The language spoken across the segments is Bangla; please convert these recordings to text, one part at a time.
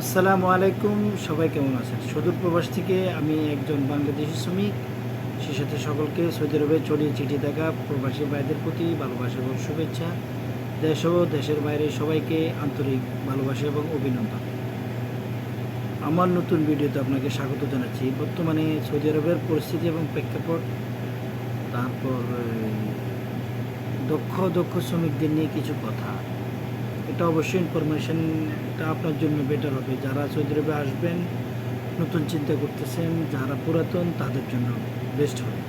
আসসালামু আলাইকুম, সবাই কেমন আছেন? সুদূর প্রবাস থেকে আমি একজন বাংলাদেশি শ্রমিক। সে সাথে সকলকে সৌদি আরবে ছড়িয়ে চিঠি দেখা প্রবাসী ভাইদের প্রতি ভালোবাসা এবং শুভেচ্ছা। দেশ ও দেশের বাইরে সবাইকে আন্তরিক ভালোবাসা এবং অভিনন্দন। আমার নতুন ভিডিওতে আপনাকে স্বাগত জানাচ্ছি। বর্তমানে সৌদি আরবের পরিস্থিতি এবং প্রেক্ষাপট, তারপর দক্ষ দক্ষ শ্রমিকদের নিয়ে কিছু কথা। এটা অবশ্যই ইনফরমেশনটা আপনার জন্য বেটার হবে। যারা সৌদি আরবে আসবেন, নতুন চিন্তা করতেছেন, যারা পুরাতন, তাদের জন্য বেস্ট হবে।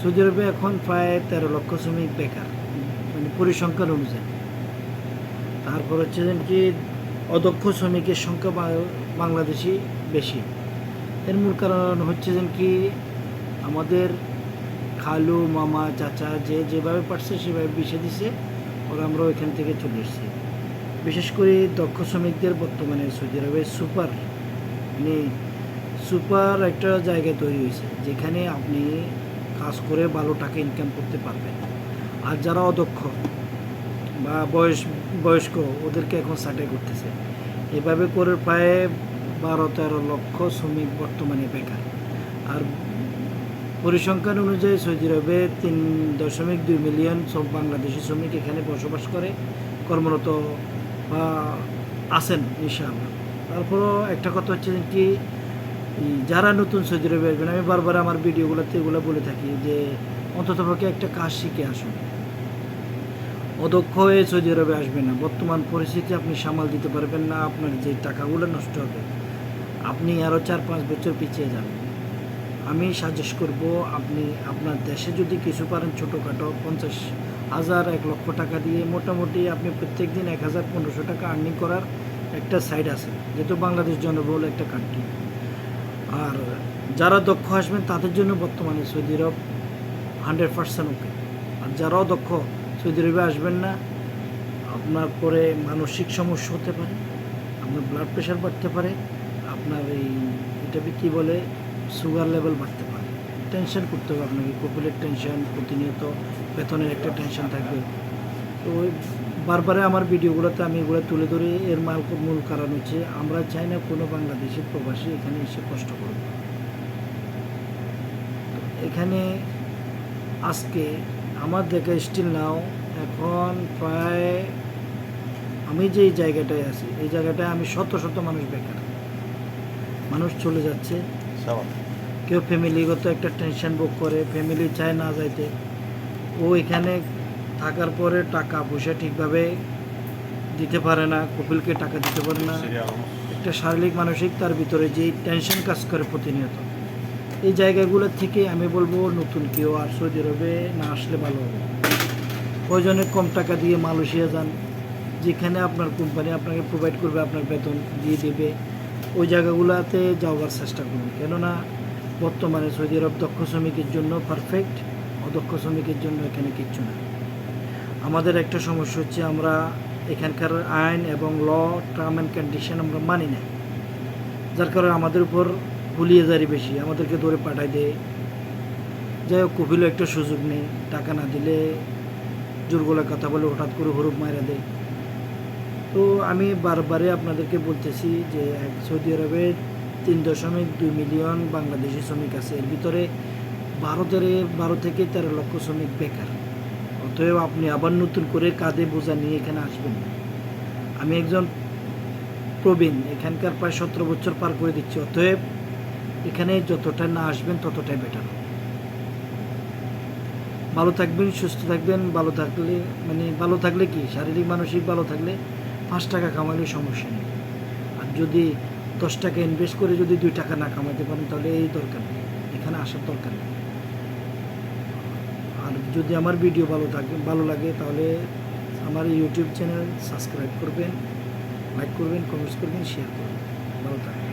সৌদি আরবে এখন প্রায় তেরো লক্ষ শ্রমিক বেকার মানে পরিসংখ্যান অনুযায়ী। তারপর হচ্ছে যে কি, অদক্ষ শ্রমিকের সংখ্যা বাংলাদেশি বেশি। এর মূল কারণ হচ্ছে যে কি, আমাদের খালু, মামা, চাচা যে যেভাবে পারছে, সেভাবে বিষে দিছে। ওরা আমরা ওইখান থেকে চলে এসেছি। বিশেষ করে দক্ষ শ্রমিকদের বর্তমানে সৌদি আরবে সুপার মানে সুপার একটা জায়গায় তৈরি হয়েছে, যেখানে আপনি কাজ করে ভালো টাকা ইনকাম করতে পারবেন। আর যারা অদক্ষ বা বয়স, বয়স্ক, ওদেরকে এখন সাটাই করতেছে। এভাবে করে প্রায় বারো তেরো লক্ষ শ্রমিক বর্তমানে বেকার। আর পরিসংখ্যান অনুযায়ী সৌদি আরবে তিন দশমিক দুই মিলিয়ন সব বাংলাদেশি শ্রমিক এখানে বসবাস করে, কর্মরত বা আছেন ইনশাআল্লাহ। তারপরও একটা কথা হচ্ছে কি যারা নতুন সৌদি আরবে আসবেন আমি বারবার আমার ভিডিওগুলোতে এগুলো বলে থাকি যে অন্ততপক্ষে একটা কাজ শিখে আসুন। অদক্ষ হয়ে সৌদি আরবে আসবেন না, বর্তমান পরিস্থিতি আপনি সামাল দিতে পারবেন না, আপনার যে টাকাগুলো নষ্ট হবে, আপনি আরও চার পাঁচ বছর পিছিয়ে যাবেন। আমি সাজেস্ট করব আপনি আপনার দেশে যদি কিছু পারেন ছোটোখাটো পঞ্চাশ হাজার, এক লক্ষ টাকা দিয়ে মোটামুটি আপনি প্রত্যেক দিন এক হাজার পনেরোশো টাকা আর্নিং করার একটা সাইড আছে, যেহেতু বাংলাদেশ জনবহুল একটা কান্ট্রি আর যারা দক্ষ আসবেন তাদের জন্য বর্তমানে সৌদি আরব হান্ড্রেড পার্সেন্ট ওকে আর যারাও দক্ষ সৌদি আরবে আসবেন না, আপনার পরে মানসিক সমস্যা হতে পারে, আপনার ব্লাড প্রেশার বাড়তে পারে, আপনার এই, এটাকে কী বলে সুগার লেভেল বাড়তে পারে। টেনশন করতে হবে আপনাকে কপিলের টেনশন প্রতিনিয়ত বেতনের একটা টেনশন থাকবে। তো বারবারে আমার ভিডিওগুলোতে আমি এগুলো তুলে ধরে এর মাল মূল কারণ হচ্ছে আমরা চাই না কোনো বাংলাদেশি প্রবাসী এখানে এসে কষ্ট করবে এখানে আজকে আমার দেখা স্টিল নাও এখন প্রায় আমি যে জায়গাটায় আছি, এই জায়গাটায় আমি শত শত মানুষ বেকার। মানুষ চলে যাচ্ছে। কেউ ফ্যামিলিগত একটা টেনশন বুক করে ফ্যামিলি চায় না যাইতে। ও এখানে থাকার পরে টাকা পয়সা ঠিকভাবে দিতে পারে না কপিলকে টাকা দিতে পারে না। একটা শারীরিক মানসিক তার ভিতরে যে টেনশন কাজ করে প্রতিনিয়ত। এই জায়গাগুলো থেকে আমি বলব নতুন কেউ আর সৌদি আরবে না আসলে ভালো হবে। প্রয়োজনে কম টাকা দিয়ে মালয়েশিয়া যান যেখানে আপনার কোম্পানি আপনাকে প্রোভাইড করবে আপনার বেতন দিয়ে দেবে। ওই জায়গাগুলোতে যাওয়ার চেষ্টা করুন। কেননা বর্তমানে সৌদি আরব দক্ষ শ্রমিকের জন্য পারফেক্ট অদক্ষ শ্রমিকের জন্য এখানে কিচ্ছু না। আমাদের একটা সমস্যা হচ্ছে আমরা এখানকার আইন এবং ল টার্ম অ্যান্ড কন্ডিশন আমরা মানি না। যার কারণে আমাদের উপর গুলিয়ে জারি বেশি, আমাদেরকে ধরে পাঠায় দেয় যাই হোক কপিলও একটা সুযোগ নেই, টাকা না দিলে জোরগোলা কথা বলে হঠাৎ করে হরুপ মারা দেয়। তো আমি বারবারে আপনাদেরকে বলতেছি যে সৌদি আরবে তিন দশমিক দুই মিলিয়ন বাংলাদেশি শ্রমিক আছে। এর ভিতরে বারো তেরো বারো থেকে তেরো লক্ষ শ্রমিক বেকার। অতএব আপনি আবার নতুন করে কাঁধে বোঝা নিয়ে এখানে আসবেন। আমি একজন প্রবীণ, এখানকার প্রায় সতেরো বছর পার করে দিচ্ছি। অতএব এখানে যতটা না আসবেন ততটাই বেটার ভালো থাকবেন, সুস্থ থাকবেন, ভালো থাকলে মানে ভালো থাকলে কি? শারীরিক, মানসিক ভালো থাকলে পাঁচ টাকা কামাইলে সমস্যা নেই। আর যদি দশ টাকা ইনভেস্ট করে যদি দুই টাকা না কামাইতে পারেন, তাহলে এই দরকার নেই। এখানে আসার দরকার নেই। আর যদি আমার ভিডিও ভালো থাকে, ভালো লাগে, তাহলে আমার ইউটিউব চ্যানেল সাবস্ক্রাইব করবেন লাইক করবেন কমেন্টস করবেন শেয়ার করবেন। ভালো থাকবেন।